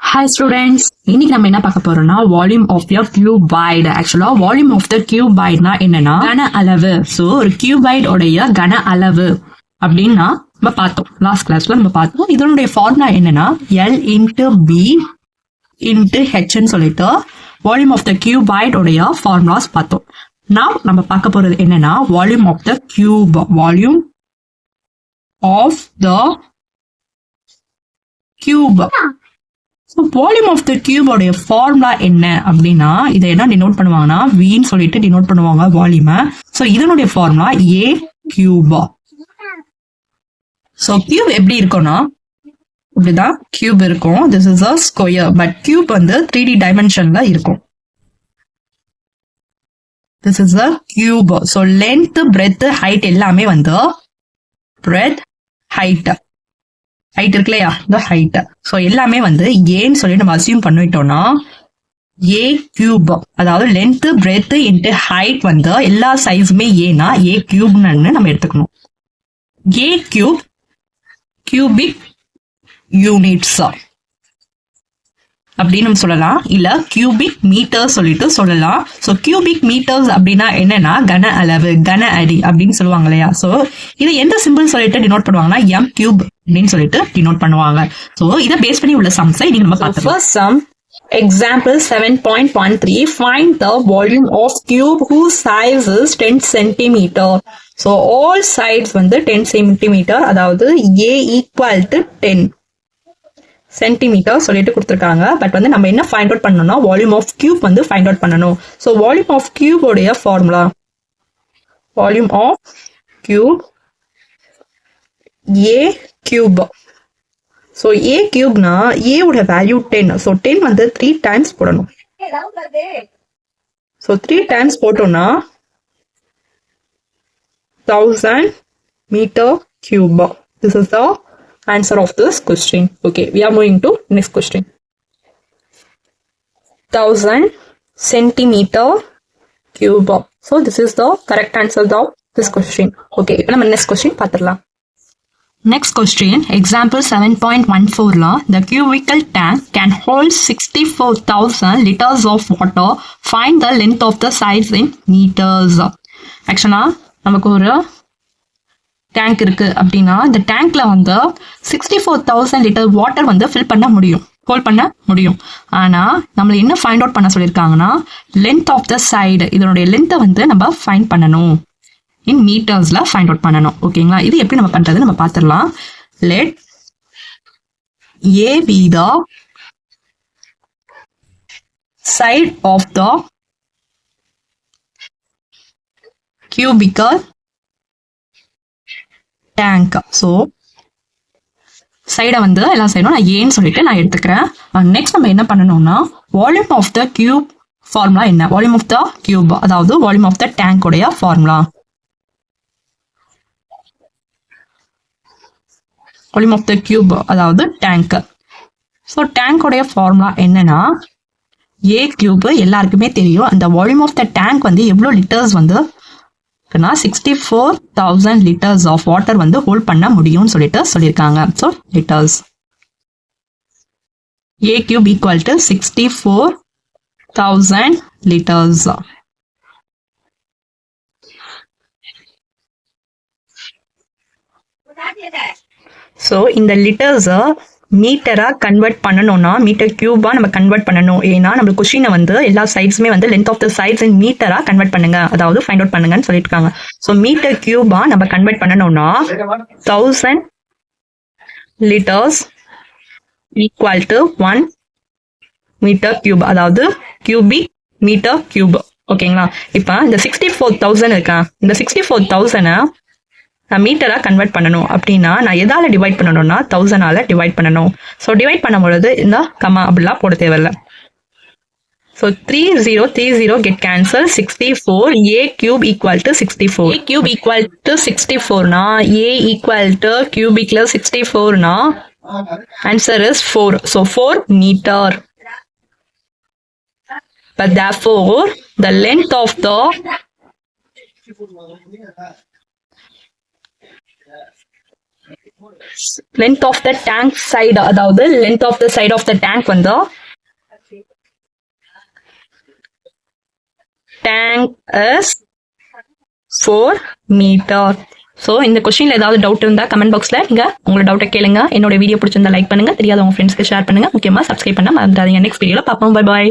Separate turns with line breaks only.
Hi students இன்னைக்கு நம்ம என்ன பார்க்க போறோம்னா வால்யூம் ஆஃப் யர் கியூபைடு ஆக்சுவலா வால்யூம் ஆஃப் த கியூபைட்னா என்னன்னா கன அளவு. ஸோ ஒரு கியூபைட் உடைய கன அளவு. அப்படின்னா நம்ம பார்த்தோம். லாஸ்ட் கிளாஸ்ல நம்ம பார்த்தோம். இதனுடைய ஃபார்முலா என்னன்னா எல் இன்ட்டு பி இன்ட்டு ஹெச்னு சொல்லிட்டு வால்யூம் ஆஃப் த கியூபைட் உடைய ஃபார்முலாஸ் பார்த்தோம். நான் நம்ம பார்க்க போறது என்னன்னா volume of the cube volume of the cube so volume of the கியூபோடைய formula என்ன அப்படின்னா இதை என்ன டினோட் பண்ணுவாங்கன்னா வின்னு சொல்லிட்டு டினோட் பண்ணுவாங்க வால்யூமை ஸோ இதனுடைய ஃபார்முலா ஏ கியூபா ஸோ கியூப் எப்படி இருக்கும்னா இப்படிதான் கியூப் இருக்கும். This is a square but cube வந்து த்ரீ டி டைமென்ஷன்ல இருக்கும். This is a cube so length breadth height எல்லாமே வந்து பிரெத் ஹைட் ஹைட் இருக்கு இல்லையா? இந்த ஹைட் ஸோ எல்லாமே வந்து ஏன்னு சொல்லி நம்ம அசியூம் பண்ணிட்டோம்னா ஏ கியூப் அதாவது லென்த் பிரெத் இன்ட்டு ஹைட் வந்து எல்லா சைஸுமே ஏனா ஏ கியூப்னு நம்ம எடுத்துக்கணும். ஏ கியூப் கியூபிக் யூனிட்ஸ் அப்படின்னு நம்ம சொல்லலாம். இல்ல கியூபிக் மீட்டர்ஸ் சொல்லிட்டு சொல்லலாம். ஸோ கியூபிக் மீட்டர்ஸ் அப்படின்னா என்னன்னா கன அளவு கன அடி அப்படின்னு சொல்லுவாங்க இல்லையா? ஸோ இதை எந்த சிம்பிள் சொல்லிட்டு டினோட் பண்ணுவாங்கன்னா எம் கியூப் அப்படின்னு சொல்லிட்டு டினோட் பண்ணுவாங்க. ஸோ இதை பேஸ் பண்ணி உள்ள சம்ஸை நீங்க நம்ம பார்த்துக்கலாம்.
First sum, example 7.13, find the volume of cube whose size is 10 centimeter. So all sides வந்து 10 centimeter, அதாவது A equal to 10 சென்டிமீட்டர் சொல்லிட்டு கொடுத்துருக்காங்க. பட் வந்து நம்ம என்ன ஃபைண்ட் அவுட் பண்ணணும்னா வால்யூம் ஆஃப் கியூப் வந்து ஃபைண்ட் அவுட் பண்ணணும். So volume of கியூபோடைய formula volume of cube a cube so a கியூப்னா ஏவோட வேல்யூ டென் ஸோ டென் வந்து த்ரீ டைம்ஸ் போடணும். ஸோ த்ரீ டைம்ஸ் போட்டோம்னா thousand metre cube this is the answer of this question okay we are moving to next question thousand centimetre cube so this is the correct answer of this question okay இப்போ நம்ம next question பார்த்துடலாம்.
Next question, example 7.14 law, the cubical tank can hold 64,000 liters of water. Find the length of the size in meters. ஆக்சுவலாக நமக்கு ஒரு tank இருக்குது அப்படின்னா இந்த டேங்க்கில் வந்து sixty four thousand litre water வந்து ஃபில் பண்ண முடியும். ஹோல்ட் பண்ண முடியும். ஆனால் நம்மளை என்ன ஃபைண்ட் அவுட் பண்ண சொல்லியிருக்காங்கன்னா லென்த் ஆஃப் த சைடு இதனுடைய லென்த்தை வந்து நம்ம ஃபைண்ட் பண்ணணும். இன் மீட்டர்ஸ்ல ஃபைண்ட் அவுட் பண்ணணும். ஓகேங்களா இது எப்படி நம்ம பண்றது? நம்ம பார்த்துடலாம். Let a be the side of the cubical tank so சைடை வந்து எல்லாம் சைடும் நான் ஏன்னு சொல்லிட்டு நான் எடுத்துக்கிறேன். Uh, நெக்ஸ்ட் நம்ம என்ன பண்ணணும்னா volume of the cube formula என்ன? வால்யூம் ஆஃப் த கியூப் அதாவது வால்யூம் ஆஃப் த டேங்க் உடைய formula volume of the cube அதாவது டேங்க் ஸோ டேங்கோடைய ஃபார்முலா என்னன்னா ஏ கியூப் எல்லாருக்குமே தெரியும். அந்த வால்யூம் ஆஃப் த டேங்க் வந்து எவ்வளோ லிட்டர்ஸ் வந்து? இருக்குன்னா sixty four thousand litres of water வந்து ஹோல்ட் பண்ண முடியும்னு சொல்லிட்டு சொல்லியிருக்காங்க. So litres a cube equal to sixty four thousand litres
so இந்த லிட்டர்ஸை மீட்டராக கன்வெர்ட் பண்ணணும்னா மீட்டர் கியூபாக நம்ம கன்வெர்ட் பண்ணணும். ஏன்னா நம்ம கொஷினை வந்து எல்லா சைட்ஸுமே வந்து length of the sides in மீட்டராக கன்வெர்ட் பண்ணுங்க. அதாவது ஃபைண்ட் அவுட் பண்ணுங்கன்னு சொல்லியிருக்காங்க. ஸோ மீட்டர் கியூபாக நம்ம கன்வெர்ட் பண்ணணும்னா thousand litres equal to one metre cube அதாவது கியூபிக் மீட்டர் கியூப் ஓகேங்களா இப்போ இந்த சிக்ஸ்டி ஃபோர் தௌசண்ட் இருக்கா? இந்த சிக்ஸ்டி ஃபோர் தௌசண்டை நான் மீட்டராக கன்வெர்ட் பண்ணணும் அப்படின்னா நான் எதால் டிவைட் பண்ணணும்னா தௌசண்டால் டிவைட் பண்ணணும். ஸோ டிவைட் பண்ணும் பொழுது இந்த கமா அப்படிலாம் போட தேவையில்ல. So three zero three zero get cancel sixty four a cube equal to sixty four a cube equal to sixty ஃபோர்னா A equal to கியூபிக்ல sixty ஃபோர்னா answer is four so four metre But therefore, the length of the
length of the tank side அதாவது length of the side of the tank வந்து tank is four metre so இந்த கொஸ்டின்ல ஏதாவது doubt இருந்தா comment பாக்ஸில் நீங்கள் உங்களோட டவுட்டை கேளுங்க. என்னோட வீடியோ பிடிச்சிருந்தா லைக் பண்ணுங்க. தெரியாத உங்க ஃப்ரெண்ட்ஸ்க்கு ஷேர் பண்ணுங்க. முக்கியமா சப்ஸ்கிரைப் பண்ண மறந்துடாதீங்க. நெக்ஸ்ட் வீடியோவில் பார்ப்போம். Bye bye